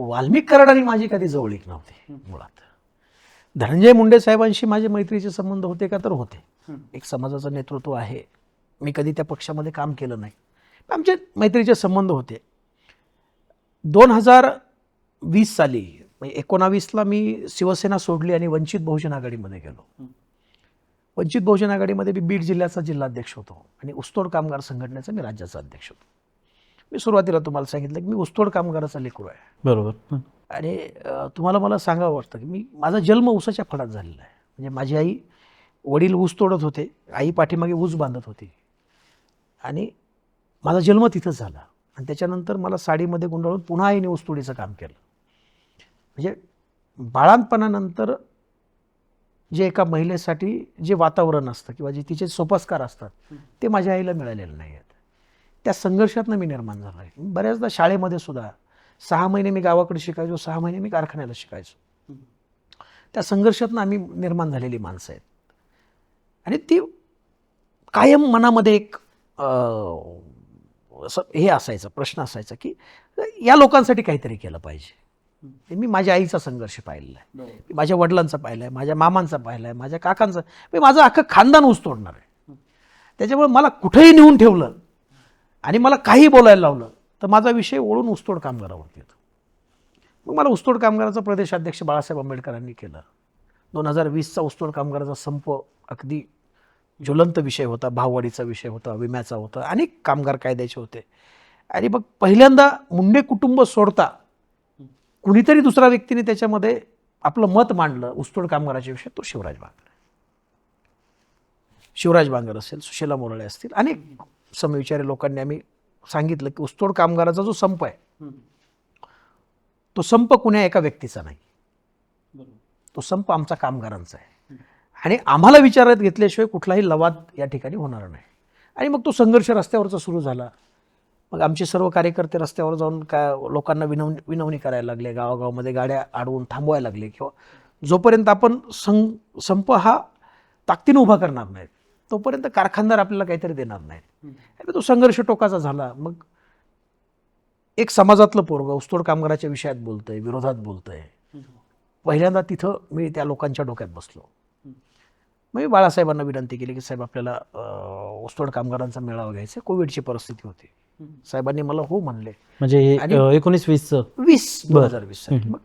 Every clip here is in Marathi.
वाल्मिक कराड आणि माझी कधी जवळीक नव्हती मुळात. धनंजय मुंडे साहेबांशी माझे मैत्रीचे संबंध होते का तर होते. एक समाजाचं नेतृत्व आहे. मी कधी त्या पक्षामध्ये काम केलं नाही. आमचे मैत्रीचे संबंध होते. दोन हजार वीस साली म्हणजे एकोणावीसला मी शिवसेना सोडली आणि वंचित बहुजन आघाडीमध्ये गेलो. वंचित बहुजन आघाडीमध्ये मी बीड जिल्ह्याचा जिल्हाध्यक्ष होतो आणि ऊसतोड कामगार संघटनेचा मी राज्याचा अध्यक्ष होतो. मी सुरुवातीला तुम्हाला सांगितलं की मी ऊसतोड कामगाराचा लेकरू आहे. बरोबर. आणि तुम्हाला मला सांगावं वाटतं की मी माझा जन्म ऊसाच्या फडात झालेला आहे. म्हणजे माझी आई वडील ऊस तोडत होते आई पाठीमागे ऊस बांधत होती. आणि माझा जन्म तिथंच झाला. आणि त्याच्यानंतर मला साडीमध्ये गुंडाळून पुन्हा आईने ऊसतोडीचं काम केलं. म्हणजे बाळांपणानंतर जे एका महिलेसाठी जे वातावरण असतं किंवा जे तिचे सोपस्कार असतात ते माझ्या आईला मिळालेले नाही आहेत त्या संघर्षातनं मी निर्माण झालो आहे बऱ्याचदा शाळेमध्ये सुद्धा सहा महिने मी गावाकडे शिकायचो सहा महिने मी कारखान्याला शिकायचो. त्या संघर्षातनं आम्ही निर्माण झालेली माणसं आहेत. आणि ती कायम मनामध्ये एक असं हे असायचं प्रश्न असायचा की या लोकांसाठी काहीतरी केलं पाहिजे. मी माझ्या आईचा संघर्ष पाहिलेला आहे. मी माझ्या वडिलांचा पाहिला आहे माझ्या मामांचा पाहिला आहे माझ्या काकांचा. मी माझं अख्खं खानदान ऊस तोडणार आहे. त्याच्यामुळे मला कुठेही नेऊन ठेवलं आणि मला काही बोलायला लावलं तर माझा विषय ओळून ऊसतोड कामगारावरती येतो. मग मला ऊसतोड कामगाराचा प्रदेशाध्यक्ष बाळासाहेब आंबेडकरांनी केलं. दोन हजार वीसचा ऊसतोड कामगाराचा संप अगदी ज्वलंत विषय होता भाववाढीचा विषय होता विम्याचा होता अनेक कामगार कायद्याचे होते. आणि मग पहिल्यांदा मुंडे कुटुंब सोडता कुणीतरी दुसऱ्या व्यक्तीने त्याच्यामध्ये आपलं मत मांडलं ऊसतोड कामगाराच्या विषय तो शिवराज बांगर. शिवराज बांगर असेल सुशीला मोरळे असतील अनेक समविचारी लोकांनी. आम्ही सांगितलं की ऊसतोड कामगाराचा जो संप आहे तो संप कुण्या एका व्यक्तीचा नाही. तो संप आमचा कामगारांचा आहे. आणि आम्हाला विचारात घेतल्याशिवाय कुठलाही लवाद या ठिकाणी होणार नाही. आणि मग तो संघर्ष रस्त्यावरचा सुरू झाला. मग आमचे सर्व कार्यकर्ते रस्त्यावर जाऊन का लोकांना विनवणी विनवणी करायला लागले. गावागावामध्ये गाड्या अडवून थांबवायला लागले किंवा जोपर्यंत आपण सं संप हा ताकदीनं उभा करणार नाहीत तोपर्यंत कारखानदार आपल्याला काहीतरी देणार नाहीत. आणि तो संघर्ष टोकाचा झाला. मग एक समाजातलं पोरगं ऊसतोड कामगाराच्या विषयात बोलतंय विरोधात बोलतंय. पहिल्यांदा तिथं मी त्या लोकांच्या डोक्यात बसलो. मग मी बाळासाहेबांना विनंती केली की साहेब आपल्याला ऊसतोड कामगारांचा मेळावा घ्यायचा. कोविडची परिस्थिती होती. साहेबांनी मला हो म्हणले. म्हणजे एकोणीस वीसचं वीस दोन. हजार वीस मग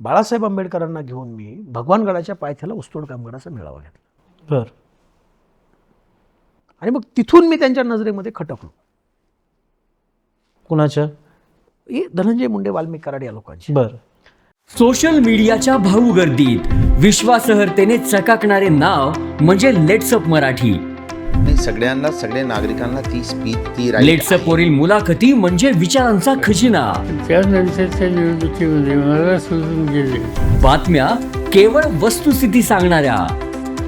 बाळासाहेब आंबेडकरांना घेऊन मी भगवानगडाच्या पायथ्याला ऊसतोड कामगाराचा मेळावा घेतला. बर. आणि मग तिथून मी त्यांच्या नजरेमध्ये खटकलो. कुणाच्या? ही धनंजय मुंडे वाल्मिक कराड या लोकांची. बर. सोशल मीडियाच्या भाऊ गर्दीत. विश्वासार्हतेने चकाकणारे नाव म्हणजे लेट्सअप मराठी. नाही सगळ्यांना सगळ्या नागरिकांना ती स्पीच ती right लेट्सअप वरील मुलाखती म्हणजे विचारांचा खजिना. त्यानंतरच्या निवडणुकीमध्ये मला सोडून गेले बातम्या केवळ वस्तुस्थिती सांगणाऱ्या.